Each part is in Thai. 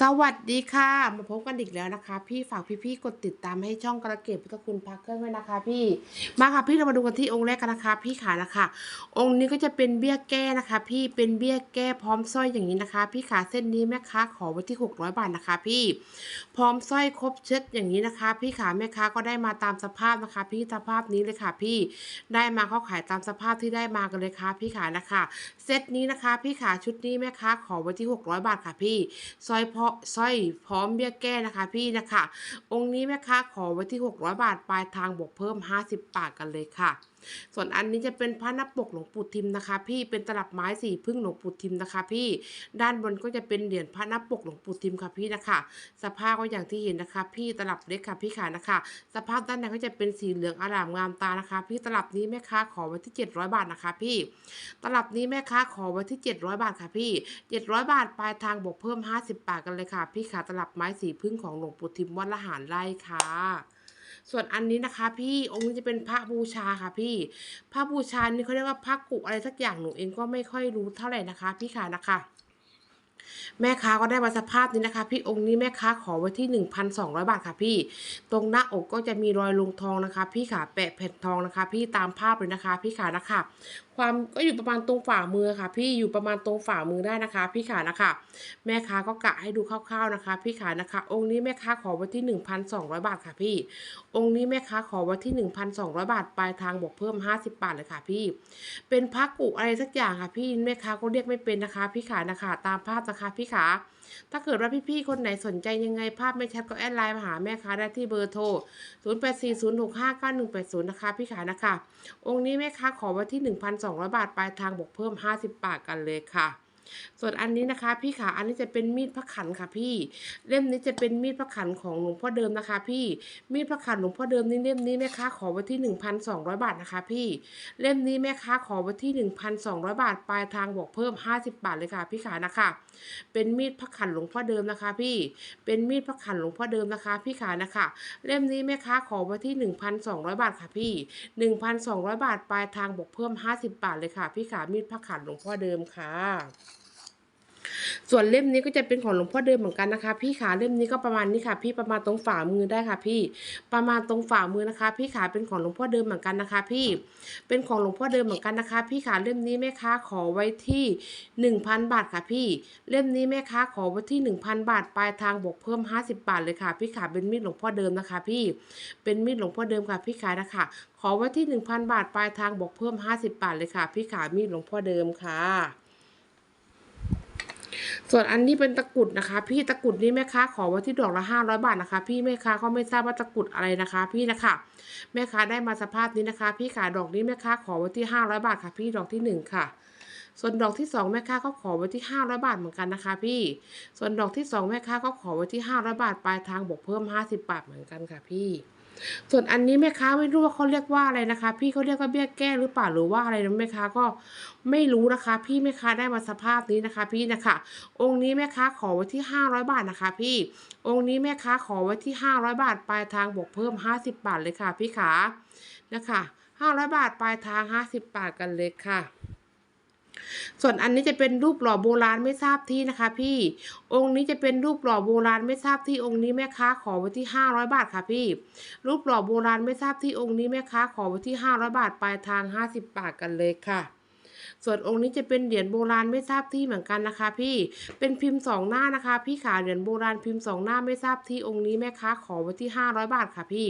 สวัสดีค่ะ มาพบกันอีกแล้วนะคะ พี่ฝากพี่ๆกดติดตามให้ช่องกระเกตพุทธคุณพักเครื่องด้วยนะคะ พี่มาค่ะพี่เรามาดูกันที่องค์แรกกันนะคะ พี่ขานะคะ องค์นี้ก็จะเป็นเบี้ยแก้นะคะ พี่เป็นเบี้ยแก้พร้อมสร้อยอย่างนี้นะคะ พี่ขาเส้นนี้แม่ค้าขอไว้ที่600บาทนะคะ พี่พร้อมสร้อยครบเช็ดอย่างนี้นะคะ พี่ขาแม่ค้าก็ได้มาตามสภาพนะคะ พี่สภาพนี้เลยค่ะ พี่ได้มาเขาขายตามสภาพที่ได้มากันเลยค่ะ พี่ขานะคะ เซตนี้นะคะ พี่ขาชุดนี้แม่ค้าขอไว้ที่600บาทค่ะ พี่สร้อยพาะสร้อยพร้อมเบี้ยแก้นะคะ พี่นะคะ องค์นี้แม่ค้าขอไว้ที่ 600 บาท ปลายทางบวกเพิ่ม 50 บาทกันเลยค่ะ ส่วนอันนี้จะเป็นพระนับปกหลวงปู่ทิมนะคะ พี่เป็นตลับไม้สีพึ่งหลวงปู่ทิมนะคะ พี่ด้านบนก็จะเป็นเหรียญพระนับปกหลวงปู่ทิมค่ะพี่นะคะ สภาพก็อย่างที่เห็นนะคะ พี่ตลับเล็กค่ะพี่ขานะคะ สภาพด้านในก็จะเป็นสีเหลืองอร่ามงามตานะคะ พี่ตลับนี้แม่ค้าขอไว้ที่ 700 บาทนะคะ พี่ตลับนี้แม่ค้าขอไว้ที่ 700 บาทค่ะพี่ 700 บาทปลายทางบวกเพิ่ม 50 บาทกันเลยค่ะ พี่ขาตลับไม้สีพึ่งของหลวงปู่ทิมวัดละหารไร่ค่ะ ส่วนอันนี้นะคะ พี่องค์นี้จะเป็นพระบูชาค่ะพี่ พระบูชานี่เขาเรียกว่าพระกุอะไรสักอย่างหนูเองก็ไม่ค่อยรู้เท่าไหร่นะคะ พี่ค่ะนะคะแม่ค้าก็ได้มาสภาพนี้นะคะ พี่องค์นี้แม่ค้าขอไว้ที่ 1,200 บาทค่ะพี่ ตรงหน้าอกก็จะมีรอยลงทองนะคะ พี่ขาแปะแผ่นทองนะคะ พี่ตามภาพเลยนะคะ พี่ขานะคะ ความก็อยู่ประมาณตรงฝ่ามือค่ะ พี่อยู่ประมาณตรงฝ่ามือได้นะคะ พี่ขานะคะ แม่ค้าก็กะให้ดูคร่าวๆนะคะ พี่ขานะคะ องค์นี้แม่ค้าขอไว้ที่ 1,200 บาทค่ะพี่ องค์นี้แม่ค้าขอไว้ที่ 1,200 บาทปลายทางบวกเพิ่ม 50 บาทเลยค่ะพี่ เป็นพักกุอะไรสักอย่างค่ะพี่แม่ค้าก็เรียกไม่เป็นนะคะ พี่ขานะคะ ตามภาพนะคะพี่ขา ถ้าเกิดว่าพี่ๆคนไหนสนใจยังไงภาพไม่ชัดก็แอดไลน์มาหาแม่ค้าได้ที่เบอร์โทร 0840659180 นะคะ พี่ขานะคะ องค์นี้แม่ค้าขอไว้ที่ 1,200 บาทปลายทางบวกเพิ่ม 50 บาทกันเลยค่ะ ส่วนอันนี้นะคะ พี่ขาอันนี้จะเป็นมีดพระขันค่ะพี่ เล่มนี้จะเป็นมีดพระขันของหลวงพ่อเดิมนะคะ พี่ มีดพระขันหลวงพ่อเดิมนี่เล่มนี้แม่ค้าขอไว้ที่ 1,200 บาทนะคะ พี่ เล่มนี้แม่ค้าขอไว้ที่ 1,200 บาท ปลายทางบวกเพิ่ม 50 บาทเลยค่ะ พี่ขานะคะ เป็นมีดพระขันหลวงพ่อเดิมนะคะ พี่ เป็นมีดพระขันหลวงพ่อเดิมนะคะ พี่ขานะคะ เล่มนี้แม่ค้าขอไว้ที่ 1,200 บาทค่ะพี่ 1,200 บาท ปลายทางบวกเพิ่ม 50 บาทเลยค่ะ พี่ขามีดพระขันหลวงพ่อเดิมค่ะ ส่วนเล่มนี้ก็จะเป็นของหลวงพ่อเดิมเหมือนกันนะคะ พี่ขาเล่มนี้ก็ประมาณนี้ค่ะ พี่ประมาณตรงฝ่ามือได้ค่ะ พี่ประมาณตรงฝ่ามือนะคะ พี่ขาเป็นของหลวงพ่อเดิมเหมือนกันนะคะ พี่เป็นของหลวงพ่อเดิมเหมือนกันนะคะ พี่ขาเล่มนี้แม่ค้าขอไว้ที่หนึ่งพันบาทค่ะพี่ เล่มนี้แม่ค้าขอไว้ที่หนึ่งพันบาทปลายทางบวกเพิ่มห้าสิบบาทเลยค่ะ พี่ขาเป็นมีดหลวงพ่อเดิมนะคะ พี่เป็นมีดหลวงพ่อเดิมค่ะ พี่ขานะคะขอไว้ที่หนึ่งพันบาทปลายทางบวกเพิ่มห้าสิบบาทเลยค่ะ พี่ขามีดหลวงพ่อเดิมค่ะ ส่วนอันนี้เป็นตะกุดนะคะ พี่ตะกุดนี้แม่ค้าขอไว้ที่ดอกละห้าร้อยบาทนะคะ พี่แม่ค้าก็ไม่ทราบว่าตะกุดอะไรนะคะ พี่นะคะแม่ค้าได้มาสภาพนี้นะคะ พี่ขาดอกนี้แม่ค้าขอไว้ที่ห้าร้อยบาทค่ะ พี่ดอกที่หนึ่งค่ะส่วนดอกที่สองแม่ค้าก็ขอไว้ที่ห้าร้อยบาทเหมือนกันนะคะ พี่ ส่วนดอกที่สองแม่ค้าก็ขอไว้ที่ห้าร้อยบาทปลายทางบวกเพิ่มห้าสิบบาทเหมือนกันค่ะพี่ ส่วนอันนี้แม่ค้าไม่รู้ว่าเขาเรียกว่าอะไรนะคะ พี่เขาเรียกว่าเบี้ยแก้หรือเปล่าหรือว่าอะไรนะแม่ค้าก็ไม่รู้นะคะ พี่แม่ค้าได้มาสภาพนี้นะคะ พี่นะคะ องค์นี้แม่ค้าขอไว้ที่ห้าร้อยบาทนะคะ พี่ องค์นี้แม่ค้าขอไว้ที่ห้าร้อยบาทปลายทางบวกเพิ่มห้าสิบบาทเลยค่ะ พี่ขานะคะห้าร้อยบาทปลายทางห้าสิบบาทกันเลยค่ะ ส่วนอันนี้จะเป็นรูปหล่อโบราณไม่ทราบที่นะคะ พี่องค์นี้จะเป็นรูปหล่อโบราณไม่ทราบที่องค์นี้แม่ค้าขอไว้ที่ห้าร้อยบาทค่ะพี่ รูปหล่อโบราณไม่ทราบที่องค์นี้แม่ค้าขอไว้ที่ห้าร้อยบาทปลายทางห้าสิบบาทกันเลยค่ะ ส่วนองค์นี้จะเป็นเหรียญโบราณไม่ทราบที่เหมือนกันนะคะ พี่เป็นพิมพ์สองหน้านะคะ พี่ขาเหรียญโบราณพิมพ์สองหน้าไม่ทราบที่องค์นี้แม่ค้าขอไว้ที่ห้าร้อยบาทค่ะพี่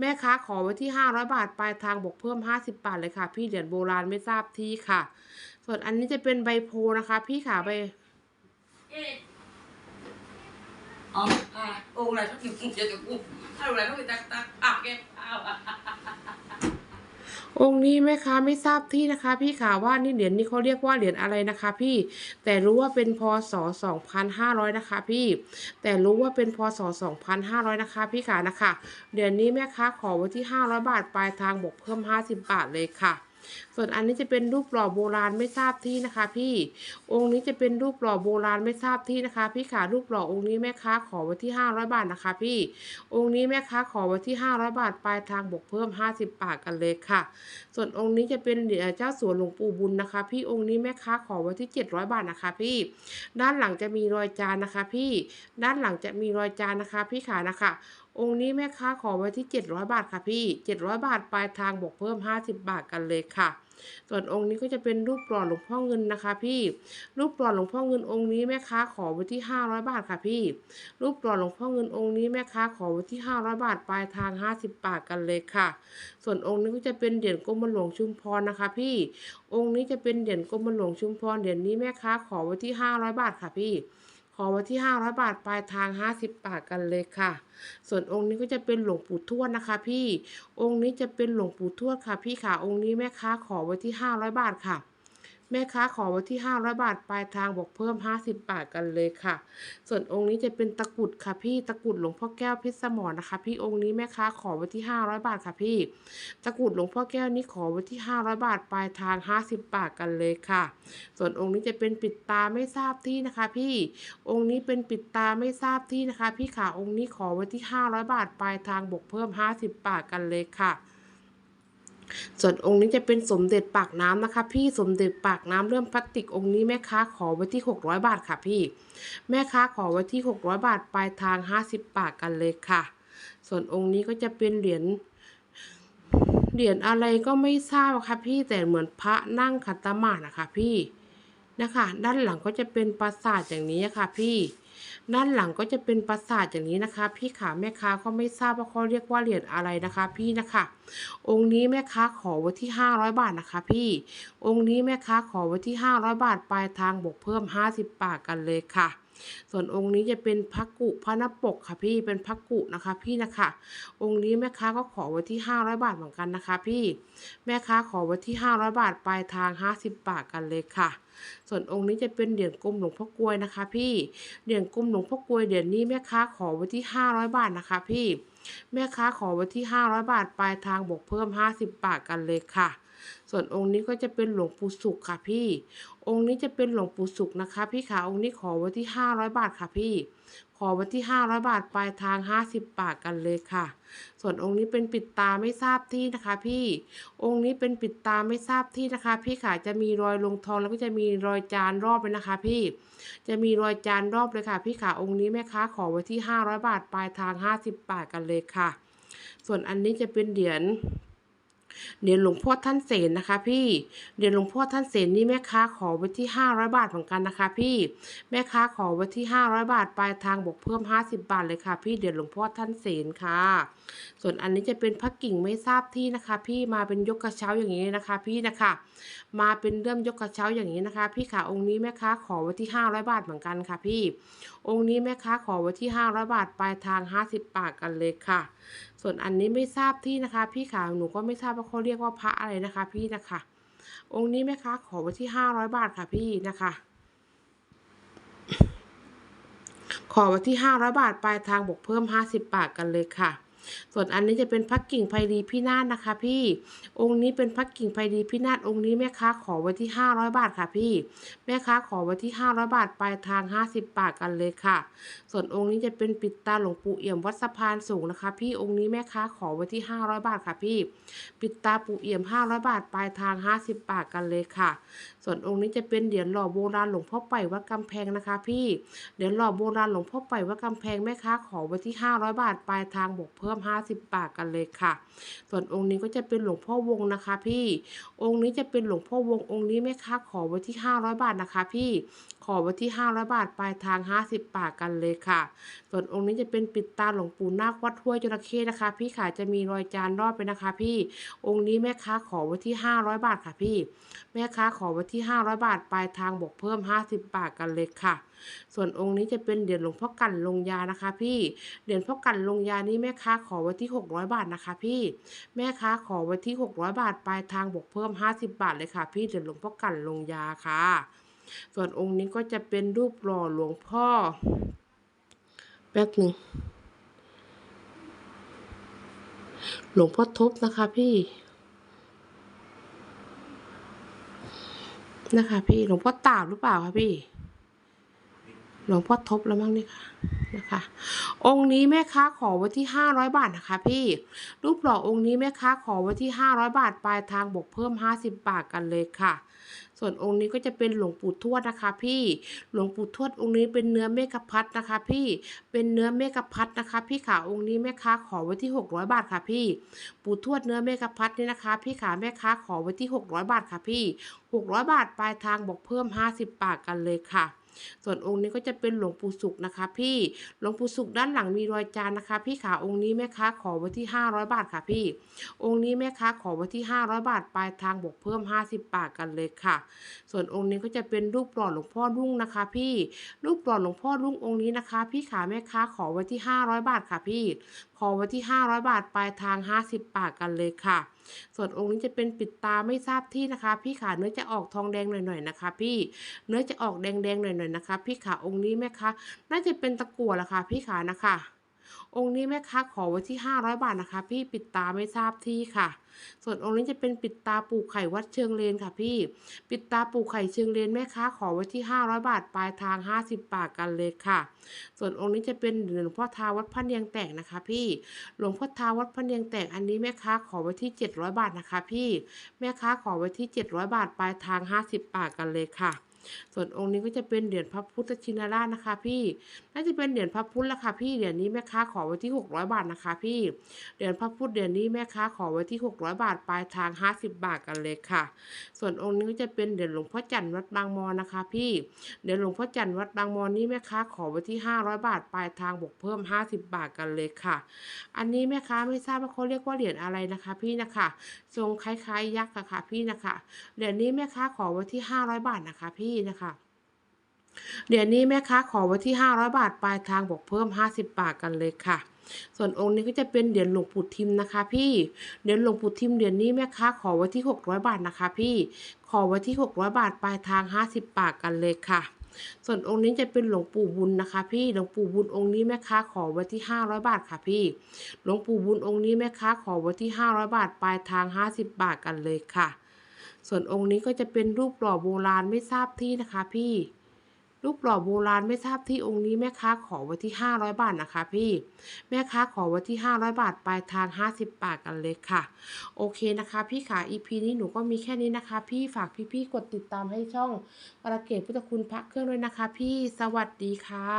แม่ค้าขอไว้ที่ห้าร้อยบาทปลายทางบวกเพิ่มห้าสิบบาทเลยค่ะ พี่เหรียญโบราณไม่ทราบที่ค่ะ ส่วนอันนี้จะเป็นใบโพธิ์นะคะ พี่ขาใบอ๋ออะองค์อะไรต้องอยู่เจอกับกูถ้าอะไรต้องไปตักตักอะแกเอาอะองค์นี้แม่ค้าไม่ทราบที่นะคะ พี่ขาว่านี่เหรียญนี้เขาเรียกว่าเหรียญอะไรนะคะ พี่แต่รู้ว่าเป็นพศ2500นะคะ พี่ แต่รู้ว่าเป็นพศ2500นะคะ พี่ขานะคะเหรียญนี้แม่ค้าขอไว้ที่ 500 บาทปลายทางบวกเพิ่ม 50 บาทเลยค่ะ ส่วนอันนี้จะเป็นรูปหล่อโบราณไม่ทราบที่นะคะ พี่องค์นี้จะเป็นรูปหล่อโบราณไม่ทราบที่นะคะ พี่ขารูปหล่อองค์นี้แม่ค้าขอไว้ที่ 500 บาทนะคะ พี่องค์นี้แม่ค้าขอไว้ที่ 500 บาทปลายทางบวกเพิ่ม 50 บาทกันเลยค่ะ ส่วนองค์นี้จะเป็นเจ้าสัวหลวงปู่บุญนะคะ พี่องค์นี้แม่ค้าขอไว้ที่ 700 บาทนะคะ พี่ ด้านหลังจะมีรอยจานนะคะ พี่ด้านหลังจะมีรอยจานนะคะ พี่ขานะคะ องค์นี้แม่ค้าขอไว้ที่ 700 บาทค่ะพี่ 700 บาทปลายทางบวกเพิ่ม 50 บาทกันเลยค่ะ ส่วนองค์นี้ก็จะเป็นรูปหล่อหลวงพ่อเงินนะคะ พี่ รูปหล่อหลวงพ่อเงินองค์นี้แม่ค้าขอไว้ที่ 500 บาทค่ะพี่ รูปหล่อหลวงพ่อเงินองค์นี้แม่ค้าขอไว้ที่ 500 บาทปลายทาง 50 บาทกันเลยค่ะ ส่วนองค์นี้ก็จะเป็นเหรียญกรมหลวงชุมพรนะคะ พี่ องค์นี้จะเป็นเหรียญกรมหลวงชุมพรเหรียญนี้แม่ค้าขอไว้ที่ 500 บาทค่ะพี่ อไว้ที่ 500 บาทปลายทาง 50 บาทกันเลยค่ะ ส่วนองค์นี้ก็จะเป็นหลวงปู่ทวดนะคะ พี่องค์นี้จะเป็นหลวงปู่ทวดค่ะ พี่ค่ะองค์นี้แม่ค้าขอไว้ที่ 500 บาทค่ะ แม่ค้าขอไว้ที่ 500 บาท ปลายทางบอกเพิ่ม 50 บาทกันเลยค่ะ ส่วนองค์นี้จะเป็นตะกุดค่ะพี่ ตะกุดหลวงพ่อแก้วเพชรสมรนะคะ พี่องค์นี้แม่ค้าขอไว้ที่ 500 บาทค่ะพี่ ตะกุดหลวงพ่อแก้วนี้ขอไว้ที่ 500 บาท ปลายทาง 50 บาทกันเลยค่ะ ส่วนองค์นี้จะเป็นปิดตาไม่ทราบที่นะคะ พี่ องค์นี้เป็นปิดตาไม่ทราบที่นะคะ พี่ขาองค์นี้ขอไว้ที่ 500 บาท ปลายทางบวกเพิ่ม 50 บาทกันเลยค่ะ ส่วนองค์นี้จะเป็นสมเด็จปากน้ำนะคะ พี่สมเด็จปากน้ำเรื่องพลาสติกองค์นี้แม่ค้าขอไว้ที่ 600 บาทค่ะพี่ แม่ค้าขอไว้ที่ 600 บาทปลายทาง 50 บาทกันเลยค่ะ ส่วนองค์นี้ก็จะเป็นเหรียญเหรียญอะไรก็ไม่ทราบค่ะพี่แต่เหมือนพระนั่งขัดสมานะคะพี่นะคะ ด้านหลังก็จะเป็นปราสาทอย่างนี้ค่ะพี่ ด้านหลังก็จะเป็นปราสาทอย่างนี้นะคะ พี่ขาแม่ค้าก็ไม่ทราบว่าเขาเรียกว่าเหรียญอะไรนะคะ พี่นะคะ องค์นี้แม่ค้าขอไว้ที่ 500 บาทนะคะ พี่ องค์นี้แม่ค้าขอไว้ที่ 500 บาทปลายทางบวกเพิ่ม 50 บาทกันเลยค่ะ ส่วนองค์นี้จะเป็นพระกุพระนปกค่ะพี่เป็นพระกุนะคะพี่นะคะ องค์นี้แม่ค้าก็ขอไว้ที่ 500 บาทเหมือนกันนะคะ พี่แม่ค้าขอไว้ที่ 500 บาทปลายทาง 50 บาทกันเลยค่ะ ส่วนองค์นี้จะเป็นเหรียญกลมหลวงพ่อกลวยนะคะ พี่เหรียญกลมหลวงพ่อกลวยเหรียญนี้แม่ค้าขอไว้ที่ 500 บาทนะคะ พี่แม่ค้าขอไว้ที่ 500 บาทปลายทางบวกเพิ่ม 50 บาทกันเลยค่ะ ส่วนองค์นี้ก็จะเป็นหลวงปู่สุขค่ะพี่ องค์นี้จะเป็นหลวงปู่สุขนะคะ พี่ขาองค์นี้ขอไว้ที่ 500 บาทค่ะพี่ ขอไว้ที่ 500 บาทปลายทาง 50 บาทกันเลยค่ะ ส่วนองค์นี้เป็นปิดตาไม่ทราบที่นะคะ พี่ องค์นี้เป็นปิดตาไม่ทราบที่นะคะ พี่ขาจะมีรอยลงทองแล้วก็จะมีรอยจานรอบเลยนะคะ พี่ จะมีรอยจานรอบเลยค่ะ พี่ขาองค์นี้แม่ค้าขอไว้ที่ 500 บาทปลายทาง 50 บาทกันเลยค่ะ ส่วนอันนี้จะเป็นเหรียญ เหรียญหลวงพ่อท่านเสนนะคะ พี่เหรียญหลวงพ่อท่านเสนนี่แม่ค้าขอไว้ที่ 500 บาทเหมือนกันนะคะ พี่แม่ค้าขอไว้ที่ 500 บาทปลายทางบวกเพิ่ม 50 บาทเลยค่ะ พี่เหรียญหลวงพ่อท่านเสนค่ะ ส่วนอันนี้จะเป็นพระกิ่งไม่ทราบที่นะคะ พี่มาเป็นยกกระเช้าอย่างนี้นะคะ พี่นะคะ มาเป็นเริ่มยกกระเช้าอย่างนี้นะคะ พี่ขาองค์นี้แม่ค้าขอไว้ที่ 500 บาทเหมือนกันค่ะ พี่ องค์นี้แม่ค้าขอไว้ที่ 500 บาทปลายทาง 50 บาทกันเลยค่ะ ส่วนอันนี้ไม่ทราบที่นะคะ พี่ขาหนูก็ไม่ทราบว่าเขาเรียกว่าพระอะไรนะคะ พี่นะคะ องค์นี้แม่ค้าขอไว้ที่ห้าร้อยบาทค่ะพี่นะคะ ขอไว้ที่ห้าร้อยบาทปลายทางบวกเพิ่มห้าสิบบาทกันเลยค่ะ ส่วนอันนี้จะเป็นพักกิ่งไพรีพินาศนะคะ พี่ องค์นี้เป็นพักกิ่งไพรีพินาศองค์นี้แม่ค้าขอไว้ที่ 500 บาทค่ะพี่ แม่ค้าขอไว้ที่ 500 บาทปลายทาง 50 บาทกันเลยค่ะ ส่วนองค์นี้จะเป็นปิดตาหลวงปู่เอี่ยมวัดสะพานสูงนะคะ พี่องค์นี้แม่ค้าขอไว้ที่ 500 บาทค่ะพี่ ปิดตาปู่เอี่ยม 500 บาทปลายทาง 50 บาทกันเลยค่ะ ส่วนองค์นี้จะเป็นเหรียญหล่อโบราณหลวงพ่อไปวัดกำแพงนะคะ พี่เหรียญหล่อโบราณหลวงพ่อไปวัดกำแพงแม่ค้าขอไว้ที่ 500 บาทปลายทางบวกเพิ่ม50บาทกันเลยค่ะ ส่วนองค์นี้ก็จะเป็นหลวงพ่อวงนะคะ พี่ องค์นี้จะเป็นหลวงพ่อวงองค์นี้แม่ค้าขอไว้ที่ 500 บาทนะคะ พี่ขอไว้ที่ 500 บาท ปลายทาง 50 บาทกันเลยค่ะ ส่วนองค์นี้จะเป็นปิดตาหลวงปู่นาควัดห้วยจระเข้นะคะ พี่ขาจะมีรอยจานรอบไปนะคะ พี่ องค์นี้แม่ค้าขอไว้ที่ 500 บาทค่ะพี่ แม่ค้าขอไว้ที่ 500 บาท ปลายทางบวกเพิ่ม 50 บาทกันเลยค่ะ ส่วนองค์นี้จะเป็นเหรียญหลวงพ่อกันลงยานะคะ พี่ เหรียญพ่อกันลงยานี้แม่ค้าขอไว้ที่ 600 บาทนะคะ พี่ แม่ค้าขอไว้ที่ 600 บาท ปลายทางบวกเพิ่ม 50 บาทเลยค่ะ พี่เหรียญหลวงพ่อกันลงยาค่ะ ส่วนองค์นี้ก็จะเป็นรูปหล่อหลวงพ่อ แป๊บหนึ่งหลวงพ่อทบนะคะพี่นะคะพี่หลวงพ่อตาบหรือเปล่าคะพี่หลวงพ่อทบแล้วมั้งนี่ค่ะนะคะ องค์นี้แม่ค้าขอไว้ที่ห้าร้อยบาทนะคะ พี่ รูปหล่อองค์นี้แม่ค้าขอไว้ที่ห้าร้อยบาทปลายทางบวกเพิ่มห้าสิบบาทกันเลยค่ะ ส่วนองค์นี้ก็จะเป็นหลวงปู่ทวดนะคะพี่ หลวงปู่ทวดองค์นี้เป็นเนื้อเมฆพัดนะคะ พี่ เป็นเนื้อเมฆพัดนะคะ พี่ขาองค์นี้แม่ค้าขอไว้ที่หกร้อยบาทค่ะพี่ ปู่ทวดเนื้อเมฆพัดนี่นะคะ พี่ขาแม่ค้าขอไว้ที่หกร้อยบาทค่ะพี่หกร้อยบาทปลายทางบอกเพิ่มห้าสิบบาทกันเลยค่ะ ส่วนองค์นี้ก็จะเป็นหลวงปู่สุขนะคะ พี่หลวงปู่สุขด้านหลังมีรอยจานนะคะ พี่ขาองค์นี้แม่ค้าขอไว้ที่ห้าร้อยบาทค่ะพี่ องค์นี้แม่ค้าขอไว้ที่ห้าร้อยบาทปลายทางบวกเพิ่มห้าสิบบาทกันเลยค่ะ ส่วนองค์นี้ก็จะเป็นรูปหล่อหลวงพ่อรุ่งนะคะ พี่รูปหล่อหลวงพ่อรุ่งองค์นี้นะคะ พี่ขาแม่ค้าขอไว้ที่ห้าร้อยบาทค่ะพี่ ขอไว้ที่ห้าร้อยบาทปลายทางห้าสิบบาทกันเลยค่ะส่วนองค์นี้จะเป็นปิดตาไม่ทราบที่นะคะ พี่ขาเนื้อจะออกทองแดงหน่อยๆนะคะ พี่เนื้อจะออกแดงๆหน่อยๆนะคะ พี่ขาองค์นี้แม่คะน่าจะเป็นตะกั่วละค่ะพี่ขานะคะ องค์นี้แม่ค้าขอไว้ที่ห้าร้อยบาทนะคะ พี่ปิดตาไม่ทราบที่ค่ะ ส่วนองค์นี้จะเป็นปิดตาปลูกไข่วัดเชิงเลนค่ะ พี่ ปิดตาปลูกไข่เชิงเลนแม่ค้าขอไว้ที่ห้าร้อยบาทปลายทางห้าสิบบาทกันเลยค่ะ ส่วนองค์นี้จะเป็นหลวงพ่อทาวัดพระเนียงแตกนะคะ พี่หลวงพ่อทาวัดพระเนียงแตกอันนี้แม่ค้าขอไว้ที่เจ็ดร้อยบาทนะคะ พี่แม่ค้าขอไว้ที่เจ็ดร้อยบาทปลายทางห้าสิบบาทกันเลยค่ะ ส่วนองค์นี้ก็จะเป็นเหรียญพระพุทธชินราชนะคะพี่น่าจะเป็นเหรียญพระพุทธละค่ะพี่เหรียญนี้แม่ค้าขอไว้ที่หกร้อยบาทนะคะพี่เหรียญพระพุทธเหรียญนี้แม่ค้าขอไว้ที่หกร้อยบาทปลายทางห้าสิบบาทกันเลยค่ะ ส่วนองค์นี้ก็จะเป็นเหรียญหลวงพ่อจันทร์วัดบางมอนะคะ พี่เหรียญหลวงพ่อจันทร์วัดบางมอนี่แม่ค้าขอไว้ที่ห้าร้อยบาทปลายทางบวกเพิ่มห้าสิบบาทกันเลยค่ะ อันนี้แม่ค้าไม่ทราบว่าเขาเรียกว่าเหรียญอะไรนะคะ พี่นะคะทรงคล้ายๆยักษ์ค่ะพี่นะคะเหรียญนี้แม่ค้าขอไว้ที่ห้าร้อยบาทนะคะพี่นะคะเหรียญนี้แม่ค้าขอไว้ที่ห้าร้อยบาทปลายทางบอกเพิ่มห้าสิบบาทกันเลยค่ะ ส่วนองค์นี้ก็จะเป็นเหรียญหลวงปู่ทิมนะคะ พี่เหรียญหลวงปู่ทิมเหรียญนี้แม่ค้าขอไว้ที่หกร้อยบาทนะคะ พี่ขอไว้ที่หกร้อยบาทปลายทางห้าสิบบาทกันเลยค่ะ ส่วนองค์นี้จะเป็นหลวงปู่บุญนะคะ พี่หลวงปู่บุญองค์นี้แม่ค้าขอไว้ที่ห้าร้อยบาทค่ะพี่หลวงปู่บุญองค์นี้แม่ค้าขอไว้ที่ห้าร้อยบาทปลายทางห้าสิบบาทกันเลยค่ะ ส่วนองค์นี้ก็จะเป็นรูปหล่อโบราณไม่ทราบที่นะคะพี่ รูปหล่อโบราณไม่ทราบที่องค์นี้แม่ค้าขอไว้ที่ห้าร้อยบาทนะคะพี่ แม่ค้าขอไว้ที่ห้าร้อยบาทปลายทางห้าสิบบาทกันเลยค่ะ โอเคนะคะพี่ขา EP นี้หนูก็มีแค่นี้นะคะ พี่ฝากพี่ๆกดติดตามให้ช่องกระเกตพุทธคุณพระเครื่องด้วยนะคะ พี่ สวัสดีค่ะ